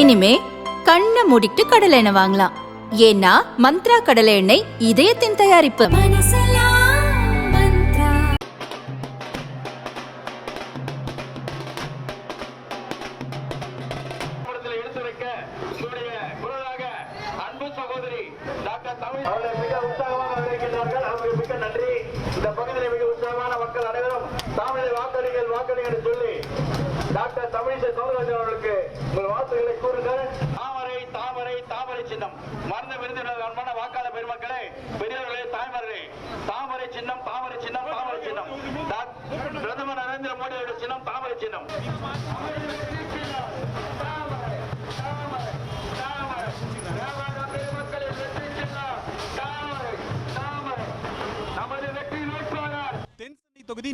இனிமே கண்ணை மூடிட்டு கடலை எண்ணெய் வாங்கலாம். ஏன்னா மந்த்ரா கடலை எண்ணெய் இதயத்தின் தயாரிப்பு. நன்றி. இந்த பகுதியில் மிக உற்சாகமான மக்கள் அனைவரும் தாமரை வாக்களிகள் வாக்களிகள் சொல்லி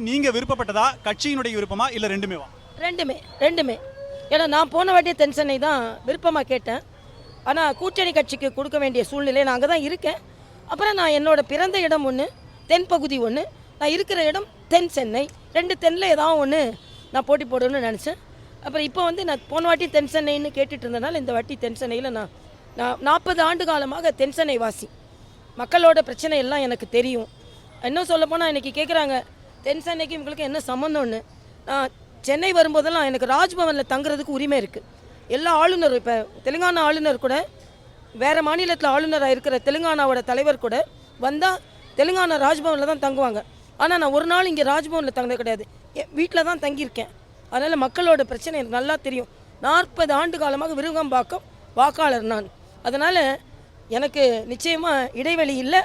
நீங்கள் நீங்க விருப்பப்பட்டதா? கட்சியினுடைய விருப்பமா? இல்ல ரெண்டுமேவா ரெண்டுமே ரெண்டுமே. ஏன்னா நான் போன வாட்டி தென்சென்னை தான் விருப்பமாக கேட்டேன். ஆனால் கூட்டணி கட்சிக்கு கொடுக்க வேண்டிய சூழ்நிலை நான் அங்கே தான் இருக்கேன். அப்புறம் நான் என்னோட பிறந்த இடம் ஒன்று தென் பகுதி ஒன்று நான் இருக்கிற இடம் தென் சென்னை ரெண்டு தென்னில் ஏதாவது ஒன்று நான் போட்டி போடணும்னு நினச்சேன். அப்புறம் இப்போ வந்து நான் போன வாட்டி தென் சென்னைன்னு கேட்டுட்டு இருந்தனால இந்த வாட்டி தென் சென்னையில் நான் நான் நாற்பது ஆண்டு காலமாக தென் சென்னை வாசி மக்களோட பிரச்சனை எல்லாம் எனக்கு தெரியும். இன்னும் சொல்ல போனால் இன்னைக்கு கேட்குறாங்க தென் சென்னைக்கு இவங்களுக்கு என்ன சம்மந்தம்னு நான் சென்னை வரும்போதெல்லாம் எனக்கு ராஜ்பவனில் தங்குறதுக்கு உரிமை இருக்குது எல்லா ஆளுநரும் இப்போ தெலுங்கானா ஆளுநர் கூட வேறு மாநிலத்தில் ஆளுநராக இருக்கிற தெலுங்கானாவோட தலைவர் கூட வந்தால் தெலுங்கானா ராஜ்பவனில் தான் தங்குவாங்க. ஆனால் நான் ஒரு நாள் இங்கே ராஜ்பவனில் தங்கினது கிடையாது. வீட்டில் தான் தங்கியிருக்கேன். அதனால் மக்களோட பிரச்சனை எனக்கு நல்லா தெரியும். நாற்பது ஆண்டு காலமாக விருகம்பாக்கம் வாக்காளர் நான். அதனால் எனக்கு நிச்சயமாக இடைவெளி இல்லை.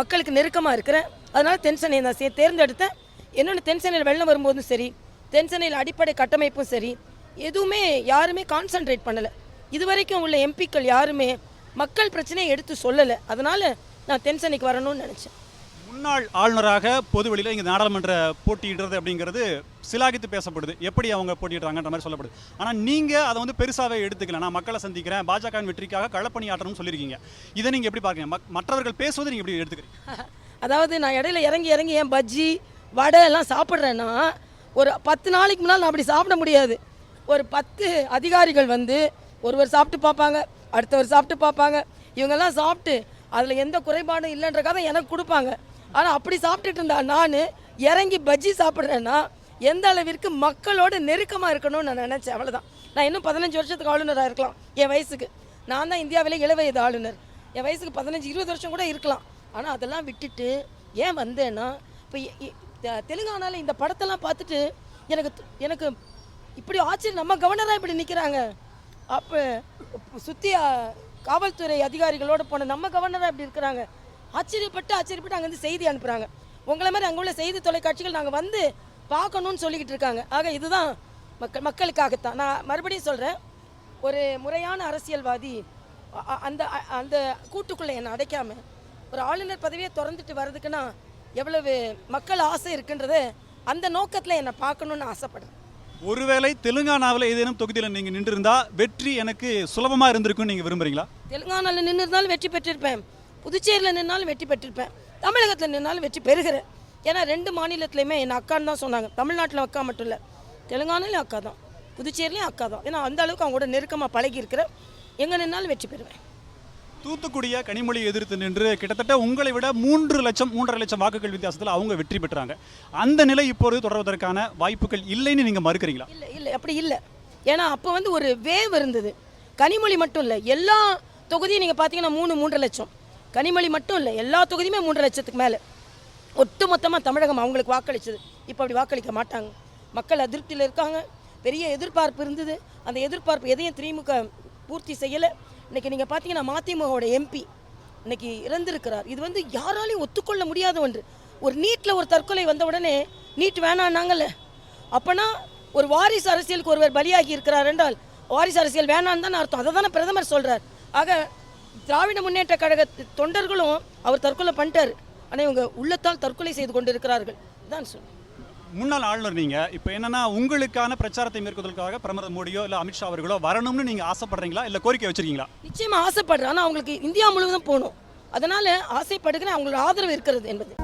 மக்களுக்கு நெருக்கமாக இருக்கிறேன். அதனால் தென்சென்னை நான் சே தேர்ந்தெடுத்தேன். என்னென்ன தென்சென்னையில் வெள்ளம் வரும்போதும் சரி தென்சென்னையில் அடிப்படை கட்டமைப்பும் சரி எதுவுமே யாருமே கான்சென்ட்ரேட் பண்ணலை. இது வரைக்கும் உள்ள எம்பிக்கள் யாருமே மக்கள் பிரச்சனையை எடுத்து சொல்லலை. அதனால் நான் தென்சென்னைக்கு வரணும்னு நினச்சேன். முன்னாள் ஆளுநராக பொது வெளியில இங்க நாடாளுமன்ற போட்டியிடுறது அப்படிங்கிறது சிலாகித்து பேசப்படுது. எப்படி அவங்க போட்டியிடுறாங்கன்ற மாதிரி சொல்லப்படுது. ஆனா நீங்க அதை வந்து பெருசாவே எடுத்துக்கல. நான் மக்களை சந்திக்கிறேன் பாஜக வெற்றிக்காக களப்பணி சொல்லியிருக்கீங்க. இதை நீங்க எப்படி பாக்குறீங்க மக்- மற்றவர்கள் பேசுவதை நீங்க எப்படி எடுத்துக்கிறீங்க? அதாவது நான் இடையில இறங்கி இறங்கி என் பஜ்ஜி வடை எல்லாம் சாப்பிட்றேன்னா ஒரு பத்து நாளைக்கு முன்னால் நான் அப்படி சாப்பிட முடியாது. ஒரு பத்து அதிகாரிகள் வந்து ஒருவர் சாப்பிட்டு பார்ப்பாங்க அடுத்தவர் சாப்பிட்டு பார்ப்பாங்க. இவங்கெல்லாம் சாப்பிட்டு அதில் எந்த குறைபாடும் இல்லைன்றக்காக எனக்கு கொடுப்பாங்க. ஆனால் அப்படி சாப்பிட்டுட்டு இருந்தா நான் இறங்கி பஜ்ஜி சாப்பிட்றேன்னா எந்த அளவிற்கு மக்களோட நெருக்கமாக இருக்கணும்னு நான் நினச்சேன். அவ்வளோதான் நான் இன்னும் பதினஞ்சு வருஷத்துக்கு ஆளுநராக இருக்கலாம் என் வயசுக்கு. நான் தான் இந்தியாவிலே இளவயது ஆளுநர். என் வயசுக்கு பதினஞ்சு இருபது வருஷம் கூட இருக்கலாம். ஆனால் அதெல்லாம் விட்டுட்டு ஏன் வந்தேன்னா இப்போ தெலுங்கானாவில் இந்த படத்தெல்லாம் பார்த்துட்டு எனக்கு எனக்கு இப்படி ஆச்சரியம் நம்ம கவர்னராக இப்படி நிற்கிறாங்க அப்போ சுற்றி காவல்துறை அதிகாரிகளோடு போன நம்ம கவர்னராக இப்படி இருக்கிறாங்க. ஆச்சரியப்பட்டு ஆச்சரியப்பட்டு அங்கேருந்து செய்தி அனுப்புகிறாங்க உங்களை மாதிரி அங்கே உள்ள செய்தி தொலைக்காட்சிகள் நாங்கள் வந்து பார்க்கணும்னு சொல்லிக்கிட்டு இருக்காங்க. ஆக இதுதான் மக்கள் மக்களுக்காகத்தான். நான் மறுபடியும் சொல்கிறேன் ஒரு முறையான அரசியல்வாதி அந்த அந்த கூட்டுக்குள்ளே என்னை அடைக்காமல் ஒரு ஆளுநர் பதவியை திறந்துட்டு வர்றதுக்குன்னா எவ்வளவு மக்கள் ஆசை இருக்குன்றத அந்த நோக்கத்தில் என்னை பார்க்கணுன்னு ஆசைப்படுறேன். ஒருவேளை தெலுங்கானாவில் ஏதேனும் தொகுதியில் நீங்க நின்று இருந்தா வெற்றி எனக்கு சுலபமா இருந்திருக்கும்னு நீங்க விரும்புறீங்களா? தெலுங்கானாவில் நின்று இருந்தாலும் வெற்றி பெற்றிருப்பேன். புதுச்சேரியில் நின்னாலும் வெற்றி பெற்றிருப்பேன். தமிழகத்தில் நின்னாலும் வெற்றி பெறுகிறேன். ஏன்னா ரெண்டு மாநிலத்துலையுமே என் அக்கான்னு தான் சொன்னாங்க. தமிழ்நாட்டில் அக்கா மட்டும் இல்லை. தெலுங்கானாலையும் அக்கா தான் புதுச்சேரிலையும் அக்கா தான் ஏன்னா அந்த அளவுக்கு அவங்க கூட நெருக்கமாக பழகி இருக்கிறேன் எங்கே நின்னாலும் வெற்றி பெறுவேன். தூத்துக்குடிய கனிமொழி எதிர்த்து நின்று கிட்டத்தட்ட உங்களை விட மூன்று லட்சம் மூன்றரை லட்சம் வாக்குகள் வித்தியாசத்தில் அவங்க வெற்றி பெற்றாங்க. அந்த நிலை இப்பொழுது தொடர்வதற்கான வாய்ப்புகள் இல்லைன்னு நீங்கள் மறுக்கிறீங்களா? இல்லை இல்லை அப்படி இல்லை. ஏன்னா அப்போ வந்து ஒரு வேவ் இருந்தது. கனிமொழி மட்டும் இல்லை எல்லா தொகுதியும் நீங்கள் பார்த்தீங்கன்னா மூணு மூன்றரை லட்சம். கனிமொழி மட்டும் இல்லை எல்லா தொகுதியுமே மூன்றரை லட்சத்துக்கு மேலே. ஒட்டு மொத்தமாக தமிழகம் அவங்களுக்கு வாக்களிச்சது. இப்போ அப்படி வாக்களிக்க மாட்டாங்க. மக்கள் அதிருப்தியில் இருக்காங்க. பெரிய எதிர்பார்ப்பு இருந்தது. அந்த எதிர்பார்ப்பு எதையும் திமுக பூர்த்தி செய்யலை. இன்றைக்கி நீங்கள் பார்த்தீங்கன்னா மதிமுகவோட எம்பி இன்னைக்கு இறந்திருக்கிறார். இது வந்து யாராலையும் ஒத்துக்கொள்ள முடியாத ஒன்று. ஒரு நீட்டில் ஒரு தற்கொலை வந்த உடனே நீட் வேணான்னாங்கல்ல அப்போனா ஒரு வாரிசு அரசியலுக்கு ஒருவர் பலியாகி இருக்கிறார் என்றால் வாரிசு அரசியல் வேணான்னு தான் அர்த்தம். அதை தானே பிரதமர் சொல்கிறார் ஆக திராவிட முன்னேற்ற கழக தொண்டர்களும் அவர் தற்கொலை பண்ணிட்டார். ஆனால் இவங்க உள்ளத்தால் தற்கொலை செய்து கொண்டிருக்கிறார்கள். தான் சொல்லுவேன் முன்னாள் ஆளுநர் நீங்கள் இப்போ என்னன்னா உங்களுக்கான பிரச்சாரத்தை மேற்கொள்வதற்காக பிரதமர் மோடியோ இல்ல அமித்ஷா அவர்களோ வரணும்னு நீங்க ஆசைப்படுறீங்களா? இல்லை கோரிக்கை வச்சிருக்கீங்களா? நிச்சயமாக ஆசைப்படுறேன். ஆனால் அவங்களுக்கு இந்தியா முழுவதும் போகணும். அதனால ஆசைப்படுகிறேன். அவங்களோட ஆதரவு இருக்கிறது என்பது.